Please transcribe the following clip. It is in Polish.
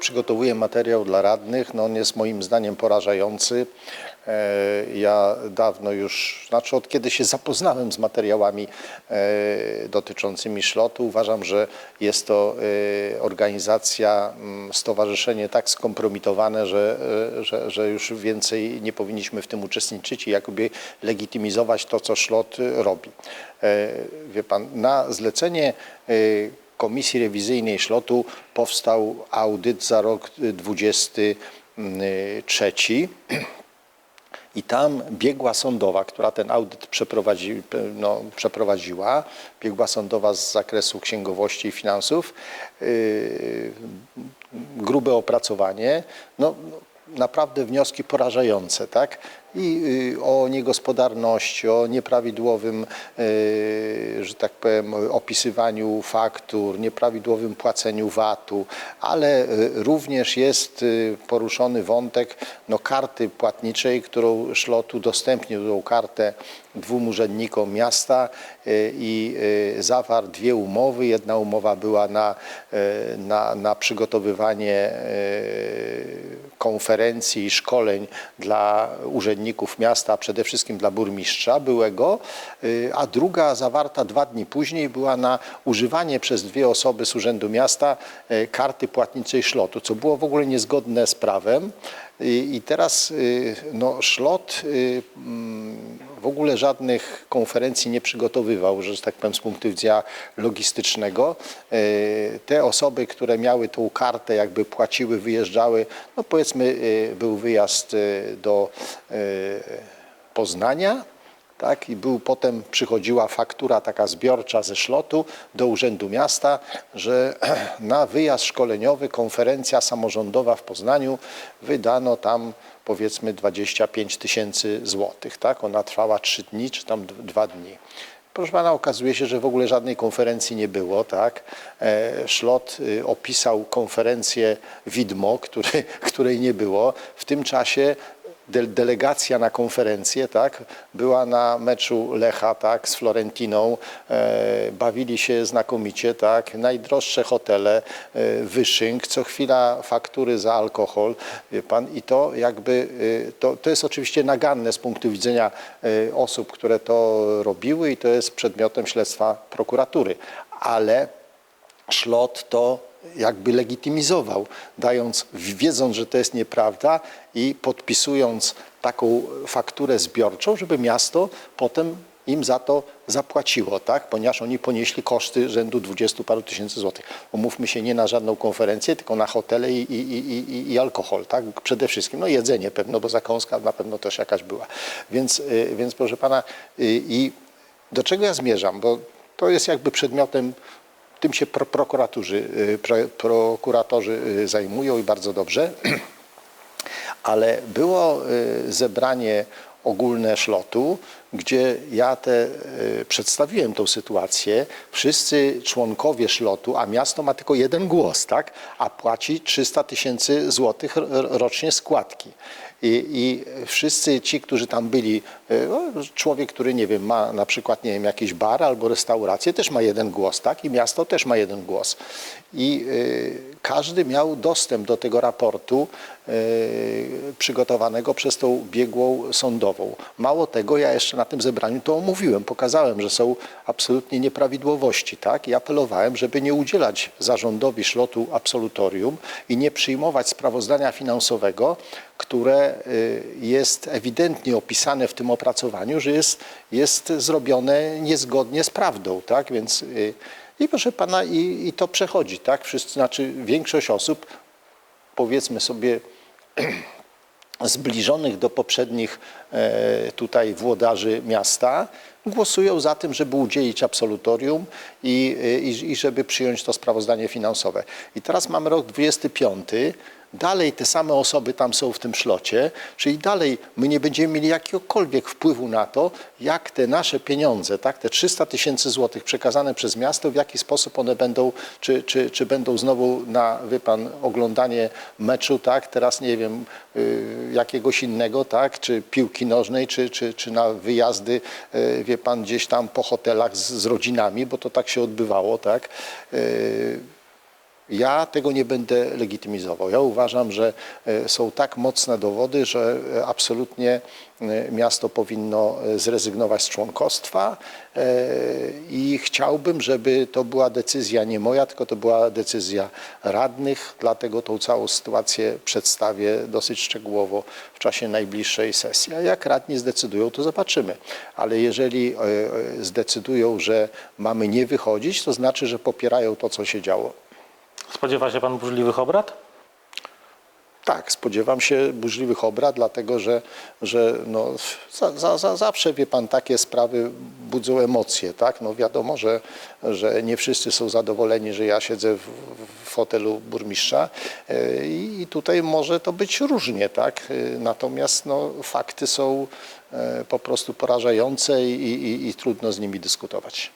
przygotowuję materiał dla radnych. No on jest moim zdaniem porażający. E, Ja dawno już, znaczy od kiedy się zapoznałem z materiałami e, dotyczącymi szlotu, uważam, że jest to e, organizacja, mm, stowarzyszenie tak skompromitowane, że, że, że już więcej nie powinniśmy w tym uczestniczyć i jakoby legitymizować to, co szlot robi. Wie pan, na zlecenie Komisji Rewizyjnej Szlotu powstał audyt za rok 2023 i tam biegła sądowa, która ten audyt przeprowadzi, no, przeprowadziła, biegła sądowa z zakresu księgowości i finansów, yy, grube opracowanie, no, naprawdę wnioski porażające, tak? I y, o niegospodarności, o nieprawidłowym, y, że tak powiem, opisywaniu faktur, nieprawidłowym płaceniu VAT-u, ale y, również jest poruszony wątek no, karty płatniczej, którą szlot udostępnił tą kartę dwóm urzędnikom miasta i zawarł dwie umowy. Jedna umowa była na, na, na przygotowywanie konferencji i szkoleń dla urzędników miasta, przede wszystkim dla burmistrza byłego, y, a druga zawarta dwa dni później była na używanie przez dwie osoby z Urzędu Miasta y, karty płatniczej szlotu, co było w ogóle niezgodne z prawem. I, i teraz y, no, szlot y, mm, w ogóle żadnych konferencji nie przygotowywał, że tak powiem z punktu widzenia logistycznego. Y, Te osoby, które miały tą kartę, jakby płaciły, wyjeżdżały, no powiedzmy y, był wyjazd y, do Poznania, tak? I był potem przychodziła faktura taka zbiorcza ze szlotu do Urzędu Miasta, że na wyjazd szkoleniowy, konferencja samorządowa w Poznaniu wydano tam powiedzmy 25 tysięcy złotych, tak? Ona trwała trzy dni, czy tam dwa dni. Proszę pana, okazuje się, że w ogóle żadnej konferencji nie było, tak? E, Szlot y, opisał konferencję widmo, który, której nie było. W tym czasie de- delegacja na konferencję, tak, była na meczu Lecha, tak, z Florentiną, e, bawili się znakomicie, tak, najdroższe hotele, e, wyszynk, co chwila faktury za alkohol, wie pan, i to jakby, e, to, to jest oczywiście naganne z punktu widzenia e, osób, które to robiły i to jest przedmiotem śledztwa prokuratury, ale szlot to jakby legitymizował, dając, wiedząc, że to jest nieprawda i podpisując taką fakturę zbiorczą, żeby miasto potem im za to zapłaciło, tak? ponieważ oni ponieśli koszty rzędu 20 paru tysięcy złotych. Umówmy się nie na żadną konferencję, tylko na hotele i, i, i, i, alkohol, tak? przede wszystkim. No jedzenie pewno, bo zakąska na pewno też jakaś była. Więc, y, więc proszę pana, y, i do czego ja zmierzam? Bo to jest jakby przedmiotem tym się pro, prokuratorzy, y, pro, prokuratorzy y, zajmują i bardzo dobrze. Ale było y, zebranie ogólne szlotu, gdzie ja te, y, przedstawiłem tą sytuację. Wszyscy członkowie szlotu, a miasto ma tylko jeden głos, tak? a płaci 300 tysięcy złotych rocznie składki. I, I wszyscy ci, którzy tam byli, y, no, człowiek, który nie wiem, ma na przykład nie wiem, jakiś bar albo restaurację, też ma jeden głos, tak? I miasto też ma jeden głos. I y, każdy miał dostęp do tego raportu y, przygotowanego przez tą biegłą sądową. Mało tego, ja jeszcze na tym zebraniu to omówiłem, pokazałem, że są absolutnie nieprawidłowości, tak? I apelowałem, żeby nie udzielać zarządowi szlotu absolutorium i nie przyjmować sprawozdania finansowego, które y, jest ewidentnie opisane w tym opracowaniu, że jest, jest zrobione niezgodnie z prawdą, tak? Więc y, i proszę pana, i, i to przechodzi, tak? Wszyscy, znaczy większość osób, powiedzmy sobie, zbliżonych do poprzednich e, tutaj włodarzy miasta głosują za tym, żeby udzielić absolutorium i, i, i żeby przyjąć to sprawozdanie finansowe. I teraz mamy rok 25. Dalej te same osoby tam są w tym szlocie, czyli dalej my nie będziemy mieli jakiegokolwiek wpływu na to, jak te nasze pieniądze, tak, te 300 tysięcy złotych przekazane przez miasto, w jaki sposób one będą, czy, czy, czy będą znowu na, wie pan, oglądanie meczu, tak, teraz nie wiem, y, jakiegoś innego, tak, czy piłki nożnej, czy, czy, czy na wyjazdy, y, wie pan, gdzieś tam po hotelach z, z rodzinami, bo to tak się odbywało, tak. Ja tego nie będę legitymizował. Ja uważam, że e, są tak mocne dowody, że e, absolutnie e, miasto powinno zrezygnować z członkostwa i chciałbym, żeby to była decyzja nie moja, tylko to była decyzja radnych, dlatego tą całą sytuację przedstawię dosyć szczegółowo w czasie najbliższej sesji. A jak radni zdecydują, to zobaczymy. Ale jeżeli zdecydują, że mamy nie wychodzić, to znaczy, że popierają to, co się działo. Spodziewa się pan burzliwych obrad? Tak, spodziewam się burzliwych obrad, dlatego że, że no, za, za, za, zawsze, wie pan, takie sprawy budzą emocje, tak? No wiadomo, że, że nie wszyscy są zadowoleni, że ja siedzę w, w fotelu burmistrza e, i tutaj może to być różnie, tak? E, Natomiast no, fakty są e, po prostu porażające i, i, i trudno z nimi dyskutować.